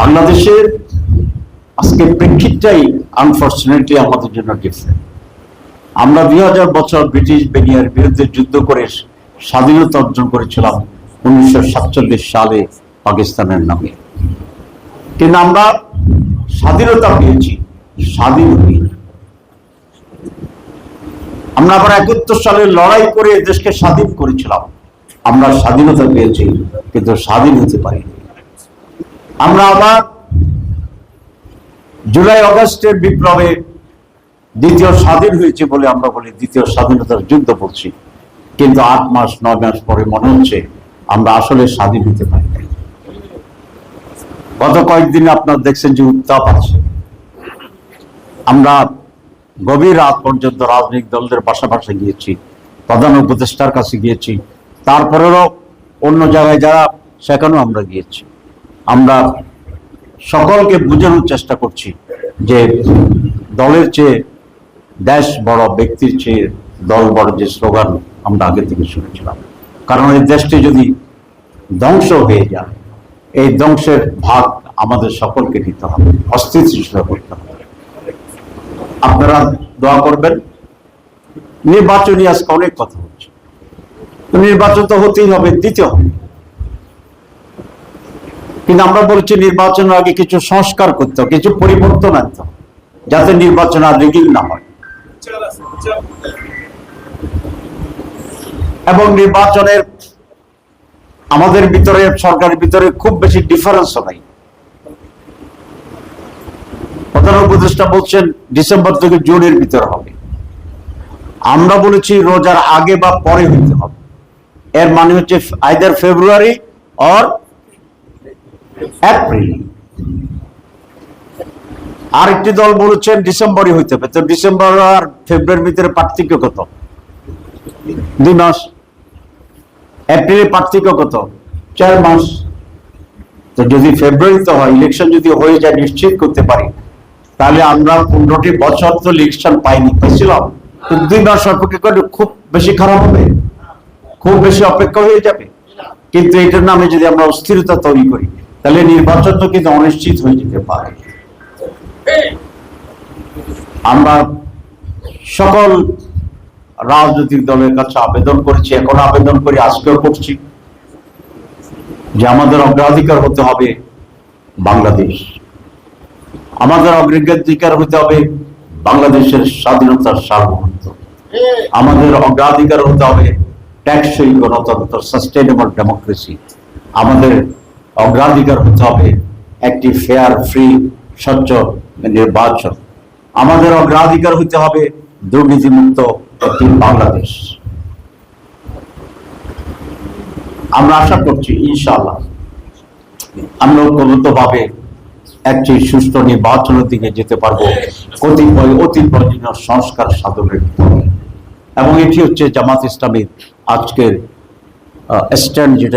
বাংলাদেশের আজকে প্রেক্ষিতটাই আনফর্চুনেটলি আমাদের জন্য ডিফারেন্ট আমরা দুই হাজার বছর ব্রিটিশ বেনিয়ার বিরুদ্ধে যুদ্ধ করে স্বাধীনতা অর্জন করেছিলাম উনিশশো সাতচল্লিশ সালে পাকিস্তানের নামে। কিন্তু আমরা স্বাধীনতা পেয়েছি, স্বাধীন। আমরা আবার একাত্তর সালে লড়াই করে দেশকে স্বাধীন করেছিলাম। আমরা স্বাধীনতা পেয়েছি, কিন্তু স্বাধীন হতে পারিনি। আমরা আবার জুলাই অগস্টের বিপ্লবে দ্বিতীয় স্বাধীন হয়েছে বলে আমরা বলি, দ্বিতীয় স্বাধীনতার যুদ্ধ করছি কিন্তু আট মাস, নয় মাস পরে মনে হচ্ছে আমরা আসলে স্বাধীন হতে পারি গত কয়েকদিন আপনার দেখছেন যে উত্তাপ আছে। আমরা গভীর রাত পর্যন্ত রাজনৈতিক দলদের পাশাপাশি গিয়েছি, প্রধান উপদেষ্টার কাছে গিয়েছি তারপরেও অন্য জায়গায় যারা, সেখানেও আমরা গিয়েছি। আমরা সকলকে বোঝানোর চেষ্টা করছি যে দলের চেয়ে দেশ বড়, ব্যক্তির চেয়ে দল বড় যে স্লোগান আমরা আগে থেকে শুনেছিলাম। কারণ এই দেশটি যদি ধ্বংস হয়ে যায়, এই ধ্বংসের ভাগ আমাদের সকলকে নিতে হবে অস্থিতিশীল করতে হবে। আপনারা দোয়া করবেন, নির্বাচনী আজকে অনেক কথা হচ্ছে। নির্বাচন তো হতেই হবে, দিতে হবে। কিন্তু আমরা বলছি নির্বাচনের আগে কিছু সংস্কার করতে কিছু পরিবর্তন আনতে যাতে নির্বাচন আর রিগিং না হয়। এবং নির্বাচনের আমাদের ভিতরে, সরকারের ভিতরে খুব বেশি ডিফারেন্সও নাই। প্রধান উপদেষ্টা বলছেন ডিসেম্বর থেকে জুনের ভিতরে হবে। আমরা বলেছি রোজার আগে বা পরে হইতে হবে। এর মানে হচ্ছে আইদার ফেব্রুয়ারি অর এপ্রিল। আরেকটি দল বলেছেন ডিসেম্বরই হইতে হবে তো ডিসেম্বর আর ফেব্রুয়ারির ভিতরে পার্থক্য কত? দুই মাস। এপ্রিলে পার্থক্য কত? চার মাস। তো যদি ফেব্রুয়ারিতে হয় ইলেকশন যদি হয়ে যায়, নিশ্চিত করতে পারি। তাহলে আমরা পনেরোটি বছর তো ইলেকশন পাইনি পেয়েছিলাম তো দুই মাস অপেক্ষা করলে খুব বেশি খারাপ হবে। খুব বেশি অপেক্ষা হয়ে যাবে। কিন্তু এটার নামে যদি আমরা অস্থিরতা তৈরি করি তাহলে নির্বাচন তো কিন্তু অনিশ্চিত হয়ে যেতে পারে। আমরা সকল রাজনৈতিক দলের কাছে আবেদন করেছি, এখন আবেদন করি, আজকেও করছি যে আমাদের অগ্রাধিকার হতে হবে বাংলাদেশ। আমাদের অগ্রাধিকার হতে হবে বাংলাদেশের স্বাধীনতার সার্বভৌমত্ব। আমাদের অগ্রাধিকার হতে হবে ট্যাক্সই গণতন্ত্র সাস্টেনেবল ডেমোক্রেসি আমাদের অগ্রাধিকার হতে হবে। একটি ফেয়ার ফ্রি স্বচ্ছ নির্বাচন। আমাদের অগ্রাধিকার হতে হবে দুর্নীতিমুক্ত একটি বাংলাদেশ। আমরা আশা করছি, ইনশাআল্লাহ আমরা ঐক্যবদ্ধভাবে একটি সুষ্ঠু নির্বাচনের দিকে যেতে পারব। কতিপয় অতি প্রয়োজনীয় সংস্কার সাধনের এবং এটি হচ্ছে জামাত ইসলামীর আজকের স্ট্যান্ড যেটা